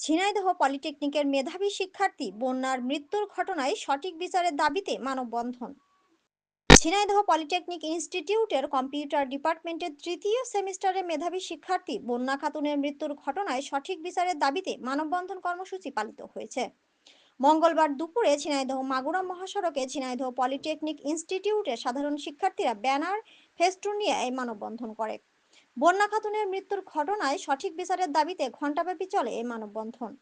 ঝিনাইদহ পলিটেকনিকের মেধাবী শিক্ষার্থী বন্যার মৃত্যুর ঘটনায় সঠিক বিচারের দাবিতে মানববন্ধন। ঝিনাইদহ পলিটেকনিক ইনস্টিটিউটের কম্পিউটার ডিপার্টমেন্টের তৃতীয় সেমিস্টারের মেধাবী শিক্ষার্থী বন্যা খাতুনের মৃত্যুর ঘটনায় সঠিক বিচারের দাবিতে মানববন্ধন কর্মসূচি পালিত হয়েছে। মঙ্গলবার দুপুরে ঝিনাইদহ মাগুরা মহাসড়কে ঝিনাইদহ পলিটেকনিক ইনস্টিটিউটের সাধারণ শিক্ষার্থীরা ব্যানার, ফেস্টুন নিয়ে এই মানববন্ধন করে। বন্যা খাতুনের মৃত্যুর ঘটনায় সঠিক বিচারের দাবিতে ঘণ্টাব্যাপী চলে এই মানববন্ধন।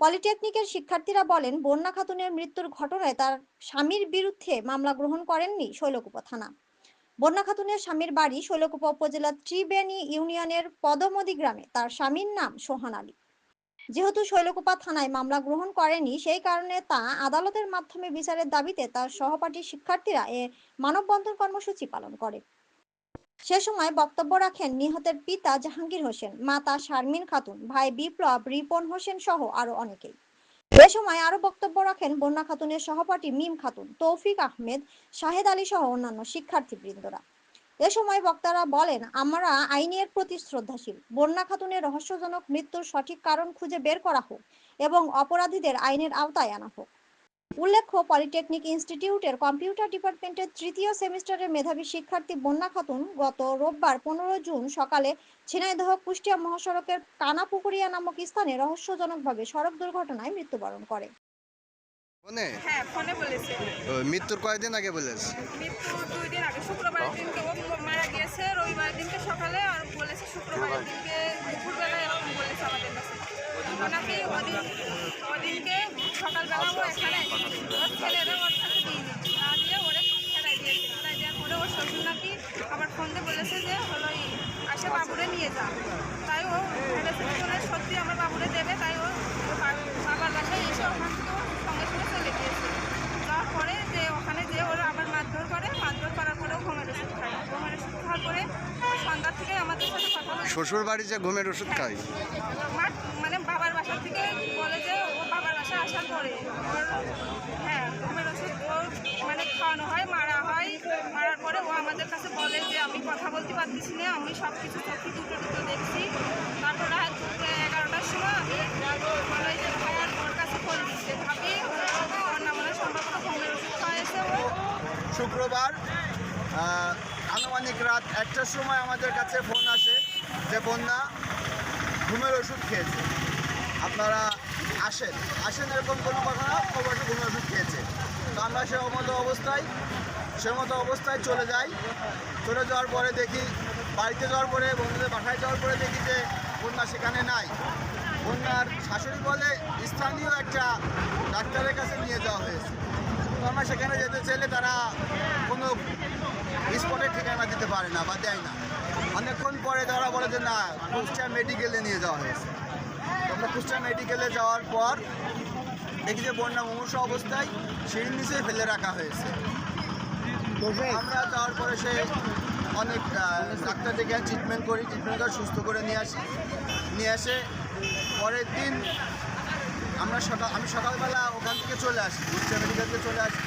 পলিটেকনিকের শিক্ষার্থীরা বলেন, বন্যা খাতুনের মৃত্যুর ঘটনায় তার স্বামীর বিরুদ্ধে মামলা গ্রহণ করেননি শৈলকুপা থানা। বন্যা খাতুনের স্বামীর বাড়ি শৈলকুপা উপজেলার ত্রিবেণী ইউনিয়নের পদমদি গ্রামে। তার স্বামীর নাম সোহান আলী। যেহেতু শৈলকুপা থানায় মামলা গ্রহণ করেনি, সেই কারণে তা আদালতের মাধ্যমে বিচারের দাবিতে তার সহপাঠী শিক্ষার্থীরা এ মানববন্ধন কর্মসূচি পালন করে। সে সময় বক্তব্য রাখেন নিহতের পিতা জাহাঙ্গীর হোসেন, মাতা শারমিন খাতুন, ভাই বিপ্লব, রিপন হোসেন সহ আরও অনেকেই। এ সময় আরও বক্তব্য রাখেন বন্যা খাতুনের সহপাঠী মিম খাতুন, তৌফিক আহমেদ, শাহেদ আলী সহ অন্যান্য শিক্ষার্থীবৃন্দরা। এ সময় বক্তারা বলেন, আমরা আইনের প্রতি শ্রদ্ধাশীল। বন্যা খাতুনের রহস্যজনক মৃত্যুর সঠিক কারণ খুঁজে বের করা হোক এবং অপরাধীদের আইনের আওতায় আনা হোক। উল্লেখ্য পলিটেকনিক ইনস্টিটিউটের কম্পিউটার ডিপার্টমেন্টের তৃতীয় সেমিস্টারের মেধাবী শিক্ষার্থী বন্যা খাতুন গত রোববার পনেরো জুন সকালে ঝিনাইদহ কুষ্টিয়া মহাসড়কের কানাপুকুরিয়া নামক স্থানে রহস্যজনকভাবে সড়ক দুর্ঘটনায় মৃত্যুবরণ করে। ফোনে? হ্যাঁ ফোনে বলেছে। মৃত্যুর কয়েকদিন আগে বলেছ? মৃত্যু দুই দিন আগে শুক্রবারের দিনকে ও মারা গিয়েছে রবিবারের দিনকে সকালে আর বলেছে শুক্রবারের দিনকে দুপুরবেলা এরকম বলেছে আমাদের কাছে। ওনাকে ওদিন ওদিনকে সকালবেলা ও এখানে ওর ছেলেরা ওর সাথে দিয়ে দিয়েছে না দিয়ে ওরে ফেলাই দিয়েছে ফেলাই দেওয়ার পরে ওর শ্বশুর নাকি আবার ফোন দিয়ে বলেছে যে হলো এই আসে বাবুরে নিয়ে যা তাই ও ফেলেছে বলে সত্যি আমার বাবুরে দেবে তাই ও ওর বা- বাবার বাসায় এসে ওখান থেকে ও সঙ্গে সঙ্গে চলে গিয়েছে যাওয়ার পরে যে ওখানে যে ওরা আবার মারধর করে মারধর করার পরে ও ঘুমের ওষুধ খায় ঘুমের ওষুধ খাওয়ার পরে সন্ধ্যা থেকে আমাদের সাথে কথা বলে শ্বশুর বাড়ি যে ঘুমের ওষুধ খাই। মা মানে বাবার বাসা থেকে বলে যে ও বাবার বাসায় আসার পরে হ্যাঁ ঘুমের ওষুধ ও মানে খাওয়ানো হয় মারা হয়। মারার পরে ও আমাদের কাছে বলে যে আমি কথা বলতে পারতেছি না আমি সব কিছু চোখে দুটো দুটো দেখছি। তারপর রাত এগারোটার সময় আমি বলে যে ভাইয়ার ওর কাছে ফোন দিচ্ছে। ভাবি ওর নাম সম্ভবত ঘুমের ওষুধ খাওয়াইছে ও। শুক্রবার আনুমানিক রাত একটার সময় আমাদের কাছে ফোন আসে। বন্যা ঘুমের ওষুধ খেয়েছে। আপনারা আসেন। আসেন এরকম কোনো কথা না আছে ঘুমের ওষুধ খেয়েছে। তো আমরা সে মতো অবস্থায় সে মতো অবস্থায় চলে যাই। চলে যাওয়ার পরে দেখি বাড়িতে যাওয়ার পরে, বন্ধুদের বাসায় যাওয়ার পরে দেখি যে বন্যা সেখানে নাই। বন্যার শাশুড়ি বলে স্থানীয় একটা ডাক্তারের কাছে নিয়ে যাওয়া হয়েছে। তো আমরা সেখানে যেতে চাইলে তারা কোনো স্পটের ঠিকানা দিতে পারে না বা দেয় না। অনেকক্ষণ পরে তারা বলে যে না কুষ্টিয়া মেডিকেলে নিয়ে যাওয়া হয়েছে। আমরা কুষ্টিয়া মেডিকেলে যাওয়ার পর দেখি যে বন্যা মুমূর্ষ অবস্থায় সিঁড়ির নিচে ফেলে রাখা হয়েছে। আমরা যাওয়ার পরে সে অনেক ডাক্তার ডেকে ট্রিটমেন্ট করি ট্রিটমেন্ট করে সুস্থ করে নিয়ে আসি। নিয়ে এসে পরের দিন আমরা সকাল আমি সকালবেলা ওখান থেকে চলে আসি কুষ্টিয়া মেডিকেল থেকে চলে আসি।